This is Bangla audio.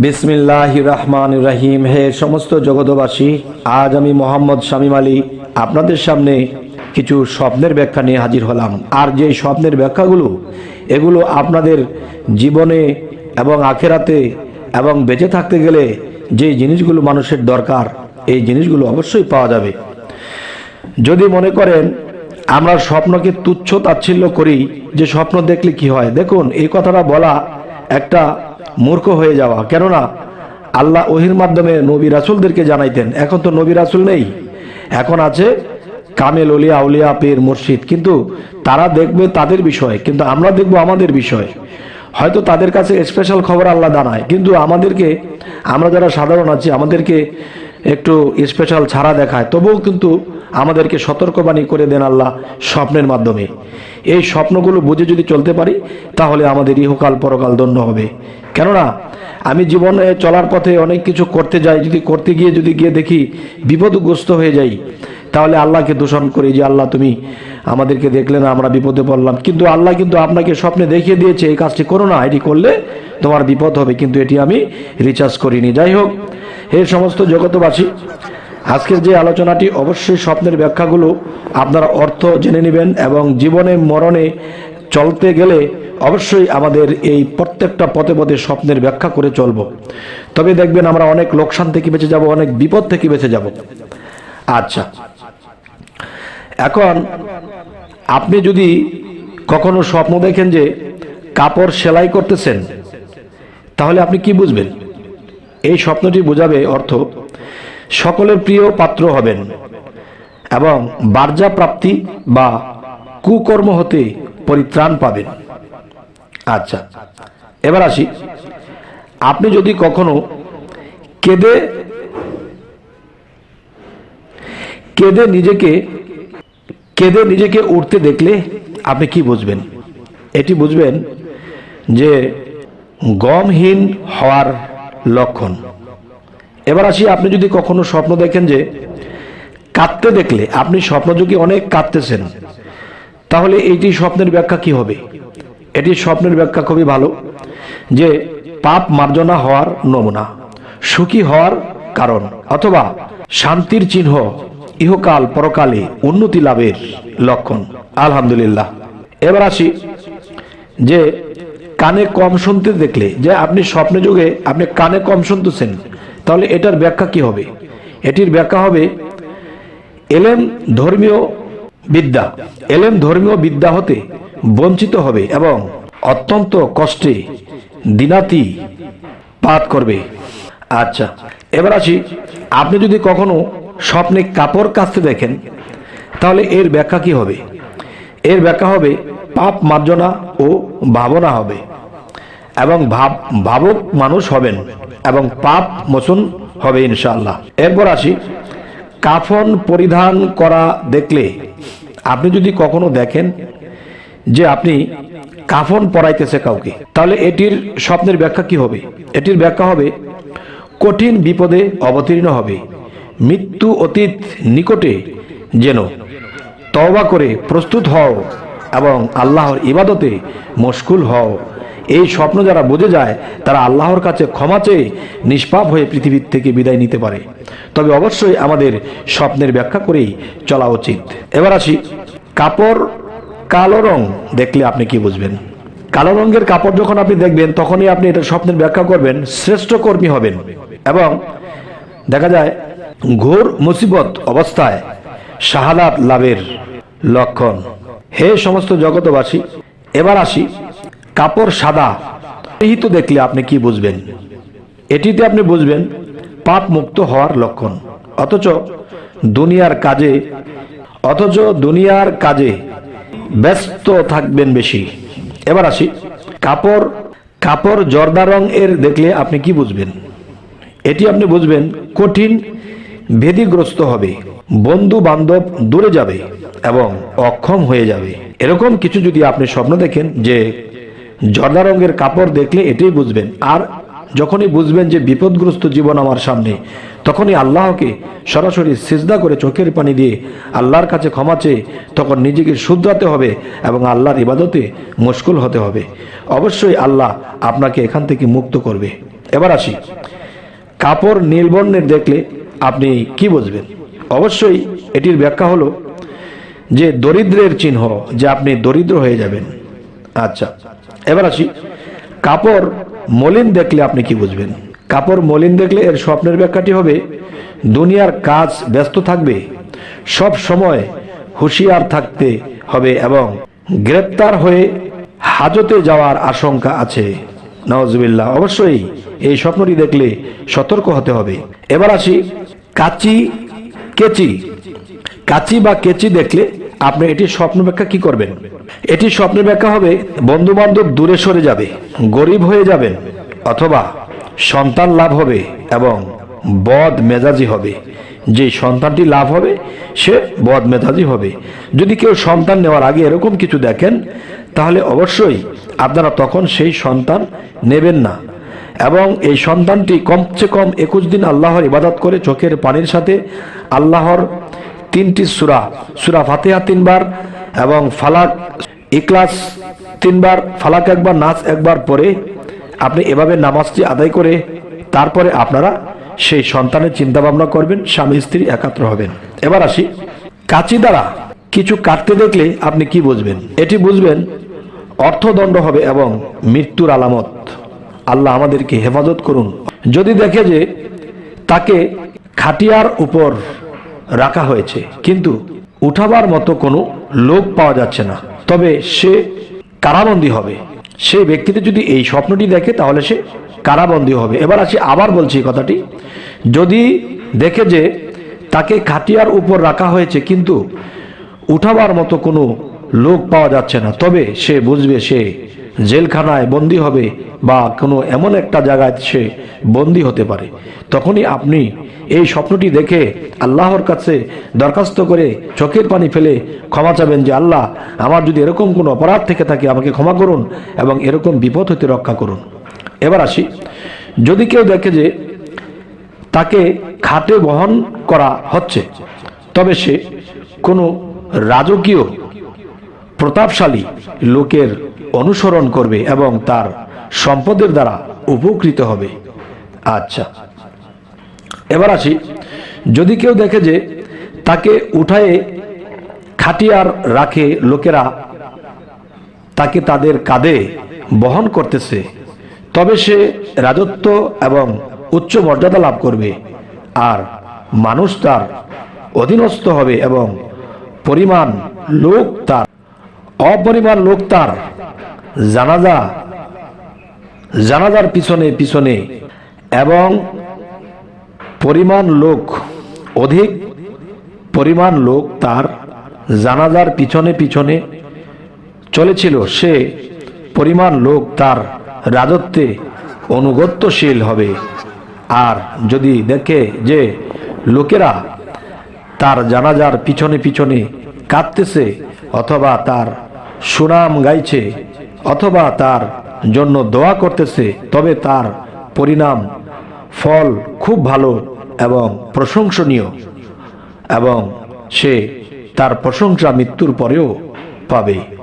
বিসমিল্লাহ রহমান রাহিম। হে সমস্ত জগতবাসী আজ আমি মোহাম্মদ শামীম আলী আপনাদের সামনে কিছু স্বপ্নের ব্যাখ্যা নিয়ে হাজির হলাম। আর যে স্বপ্নের ব্যাখ্যাগুলো, এগুলো আপনাদের জীবনে এবং আখেরাতে এবং বেঁচে থাকতে গেলে যে জিনিসগুলো মানুষের দরকার, এই জিনিসগুলো অবশ্যই পাওয়া যাবে। যদি মনে করেন, আমরা স্বপ্নকে তুচ্ছ তাচ্ছিল্য করি, যে স্বপ্ন দেখলে কি হয়? দেখুন, এই কথাটা বলা একটা মূর্খ হয়ে যাওয়া। কেননা আল্লাহ ওহির মাধ্যমে নবী রাসুলদেরকে জানাইতেন, এখন তো নবী রাসুল নেই। এখন আছে কামেল অলিয়া আউলিয়া পীর, মুর্শিদ। কিন্তু তারা দেখবে তাদের বিষয়, কিন্তু আমরা দেখব আমাদের বিষয়। হয়তো তাদের কাছে স্পেশাল খবর আল্লাহ দানায়, কিন্তু আমাদেরকে, আমরা যারা সাধারণ আছি, আমাদেরকে একটু স্পেশাল ছাড়া দেখায়। তবুও কিন্তু আমাদেরকে সতর্কবাণী করে দেন আল্লাহ স্বপ্নের মাধ্যমে। এই স্বপ্নগুলো বুঝে যদি চলতে পারি, তাহলে আমাদের ইহকাল পরকাল দণ্ড হবে। কেননা, আমি জীবনে চলার পথে অনেক কিছু করতে যাই, যদি করতে গিয়ে যদি গিয়ে দেখি বিপদগ্রস্ত হয়ে যাই তাহলে আল্লাহকে দূষণ করি যে আল্লাহ তুমি আমাদেরকে দেখলে না, আমরা বিপদে পড়লাম। কিন্তু আল্লাহ কিন্তু আপনাকে স্বপ্নে দেখিয়ে দিয়েছে, এই কাজটি করো না, এটি করলে তোমার বিপদ হবে, কিন্তু এটি আমি রিচার্জ করিনি। যাই হোক, হে সমস্ত জগতবাসী আজকের যে আলোচনাটি অবশ্যই স্বপ্নের ব্যাখ্যাগুলো আপনারা অর্থ জেনে নেবেন এবং জীবনে মরণে চলতে গেলে অবশ্যই আমাদের এই প্রত্যেকটা পথে পথে স্বপ্নের ব্যাখ্যা করে চলব। তবে দেখবেন আমরা অনেক লোকসান থেকে বেঁচে যাব, অনেক বিপদ থেকে বেঁচে যাব। আচ্ছা এখন আপনি যদি কখনো স্বপ্ন দেখেন যে কাপড় সেলাই করতেছেন, তাহলে আপনি কি বুঝবেন? এই স্বপ্নটি বোঝাবে অর্থ সকলের প্রিয় পাত্র হবেন এবং বার্জা প্রাপ্তি বা কুকর্ম হতে পরিত্রাণ পাবেন। আচ্ছা এবার আসি। আপনি যদি কখনো কেঁদে কেঁদে নিজেকে কেঁদে নিজেকে উঠতে দেখলে আপনি কি বুঝবেন? এটি বুঝবেন যে গমহীন হওয়ার লক্ষণ। এবার আসি, আপনি যদি কখনো স্বপ্ন দেখেন যে কাঁদতে দেখলে, আপনি স্বপ্নযোগী অনেক কাঁদতেছেন, তাহলে এটি স্বপ্নের ব্যাখ্যা কি হবে? এটি স্বপ্নের ব্যাখ্যা খুবই ভালো যে পাপ মার্জনা হওয়ার নমুনা, সুখী হওয়ার কারণ, অথবা শান্তির চিহ্ন ইহকাল পরকালে উন্নতি লাভের লক্ষণ। আলহামদুলিল্লাহ। এবার আসি যে কানে কম শুনতে দেখলে, যে আপনি স্বপ্নে যুগে আপনি কানে কম শুনতেছেন, তাহলে এটার ব্যাখ্যা কি হবে? এটির ব্যাখ্যা হবে, এলেম ধর্মীয় বিদ্যা, এলেম ধর্মীয় বিদ্যা হতে বঞ্চিত হবে এবং অত্যন্ত কষ্টে দিনাতি পাত করবে। আচ্ছা এবার আসি, আপনি যদি কখনো স্বপ্নে কাপড় কাচতে দেখেন, তাহলে এর ব্যাখ্যা কি হবে? এর ব্যাখ্যা হবে, পাপ মার্জনা ও ভাবনা হবে, এবং ভাব, ভাবক মানুষ হবেন, এবং পাপ মোচন হবে ইনশাল্লাহ এরপর আসি, কাফন পরিধান করা দেখলে আপনি যদি কখনো দেখেন যে আপনি কাফন পরাইতেছে কাউকে, তাহলে এটির স্বপ্নের ব্যাখ্যা কি হবে? এটির ব্যাখ্যা হবে, কঠিন বিপদে অবতীর্ণ হবে। মৃত্যু অতীত নিকটে যেন তওবা করে প্রস্তুত হও এবং আল্লাহর ইবাদতে মশগুল হও। এই স্বপ্ন যারা বুঝে যায়, তারা আল্লাহর কাছে ক্ষমা চেয়ে নিষ্পাপ হয়ে পৃথিবীর থেকে বিদায় নিতে পারে। তবে অবশ্যই আমাদের স্বপ্নের ব্যাখ্যা করেই চলা উচিত। এবার আসি, কাপড় কালো রং দেখলে আপনি কি বুঝবেন? কালো রঙের কাপড় যখন আপনি দেখবেন, তখনই আপনি এটা স্বপ্নের ব্যাখ্যা করবেন, শ্রেষ্ঠ কর্মী হবেন। এবং দেখা যায় ঘোর মুসিবত অবস্থায় শাহাদাত লাভের লক্ষণ। হে সমস্ত জগতবাসী এবার আসি কাপড় সাদা। এই দেখলে আপনি কি বুঝবেন? এটিতে আপনি বুঝবেন পাপ মুক্ত হওয়ার লক্ষণ। অথচ দুনিয়ার কাজে, অথচ দুনিয়ার কাজে ব্যস্ত থাকবেন বেশি। এবার আসি কাপড় কাপড় জর্দা রং এর দেখলে আপনি কি বুঝবেন? এটি আপনি বুঝবেন কঠিন ভেদিগ্রস্ত হবে। বন্ধু বান্ধব দূরে যাবে এবং অক্ষম হয়ে যাবে। এরকম কিছু যদি আপনি স্বপ্ন দেখেন যে জর্দা রঙের কাপড় দেখলে এটাই বুঝবেন। আর যখনই বুঝবেন যে বিপদগ্রস্ত জীবন আমার সামনে, তখনই আল্লাহকে সরাসরি সিজদা করে চোখের পানি দিয়ে আল্লাহর কাছে ক্ষমা চেয়ে তখন নিজেকে শুধরাতে হবে এবং আল্লাহর ইবাদতে মুশকুল হতে হবে। অবশ্যই আল্লাহ আপনাকে এখান থেকে মুক্ত করবে। এবার আসি। কাপড় নীলবর্ণের দেখলে আপনি কি বুঝবেন? অবশ্যই এটির ব্যাখ্যা হলো যে দরিদ্রের চিহ্ন, যে আপনি দরিদ্র হয়ে যাবেন। আচ্ছা এবার আসি। কাপড় মলিন দেখলে আপনি কি বুঝবেন? কাপড় মলিন দেখলে এর স্বপ্নের ব্যাখ্যাটি হবে, দুনিয়ার কাজ ব্যস্ত থাকবে, সব সময় হুঁশিয়ার থাকতে হবে এবং গ্রেপ্তার হয়ে হাজতে যাওয়ার আশঙ্কা আছে। নওয়াজবিল্লাহ অবশ্যই এই স্বপ্নটি দেখলে সতর্ক হতে হবে। এবার আসি কাচি কেচি। কাচি বা কেচি দেখলে আপনি এটি স্বপ্ন ব্যাখ্যা কি করবেন? এটি স্বপ্নের ব্যাখ্যা হবে বন্ধু বান্ধব দূরে সরে যাবে, গরিব হয়ে যাবেন অথবা সন্তান লাভ হবে এবং বদ মেজাজি হবে। যে সন্তানটি লাভ হবে, সে বদ মেজাজি হবে। যদি কেউ সন্তান নেওয়ার আগে এরকম কিছু দেখেন, তাহলে অবশ্যই আপনারা তখন সেই সন্তান নেবেন না। এবং এই সন্তানটি কমসে কম একুশ দিন আল্লাহর ইবাদত করে চোখের পানির সাথে আল্লাহর তিনটি সুরা সুরা ফাতেহা তিনবার এবং ফালাক ইকলাস তিনবার, ফালাক একবার নাচ একবার পরে আপনি এভাবে নামাজটি আদায় করে তারপরে আপনারা সেই সন্তানের চিন্তা ভাবনা করবেন, স্বামী স্ত্রী একাত্র হবেন। এবার আসি, কাচি দ্বারা কিছু কাটতে দেখলে আপনি কি বুঝবেন? এটি বুঝবেন, অর্থদণ্ড হবে এবং মৃত্যুর আলামত। আল্লাহ আমাদেরকে হেফাজত করুন। যদি দেখে যে তাকে খাটিয়ার উপর রাখা হয়েছে, কিন্তু উঠাবার মতো কোনো লোক পাওয়া যাচ্ছে না, তবে সে কারাবন্দী হবে। সেই ব্যক্তিটি যদি এই স্বপ্নটি দেখে, তাহলে সে কারাবন্দী হবে। এবার আসি, আবার বলছি কথাটি। যদি দেখে যে তাকে খাটিয়ার উপর রাখা হয়েছে, কিন্তু উঠাবার মতো কোনো লোক পাওয়া যাচ্ছে না, তবে সে বুঝবে সে জেলখানায় বন্দি হবে বা কোনো এমন একটা জায়গায় সে বন্দি হতে পারে। তখনই আপনি এই স্বপ্নটি দেখে আল্লাহর কাছে দরখাস্ত করে চোখের পানি ফেলে ক্ষমা চাবেন যে, আল্লাহ, আমার যদি এরকম কোনো অপরাধ থেকে থাকে, আমাকে ক্ষমা করুন এবং এরকম বিপদ হতে রক্ষা করুন। এবার আসি, যদি কেউ দেখে যে তাকে খাটে বহন করা হচ্ছে, তবে সে কোনো রাজকীয় প্রতাপশালী লোকের অনুসরণ করবে এবং তার সম্পদের দ্বারা উপকৃত হবে। আচ্ছা। এবার আসি। যদি কেউ দেখে যে তাকে উঠায়ে খাটিয়ার রাখে লোকেরা, তাকে তাদের কাঁধে বহন করতেছে, তবে সে রাজত্ব এবং উচ্চ মর্যাদা লাভ করবে আর মানুষ তার অধীনস্থ হবে এবং পরিমাণ লোক তার, অপরিমাণ লোক তার জানাজা, জানাজার পিছনে পিছনে এবং পরিমাণ লোক, অধিক পরিমাণ লোক তার জানাজার পিছনে পিছনে চলেছিল। সে পরিমাণ লোক তার রাজত্বে অনুগত্যশীল হবে। আর যদি দেখে যে লোকেরা তার জানাজার পিছনে পিছনে কাঁদতেছে অথবা তার সুনাম গাইছে অথবা তার জন্য দোয়া করতেছে, তবে তার পরিণাম ফল খুব ভালো এবং প্রশংসনীয় এবং সে তার প্রশংসা মৃত্যুর পরেও পাবে।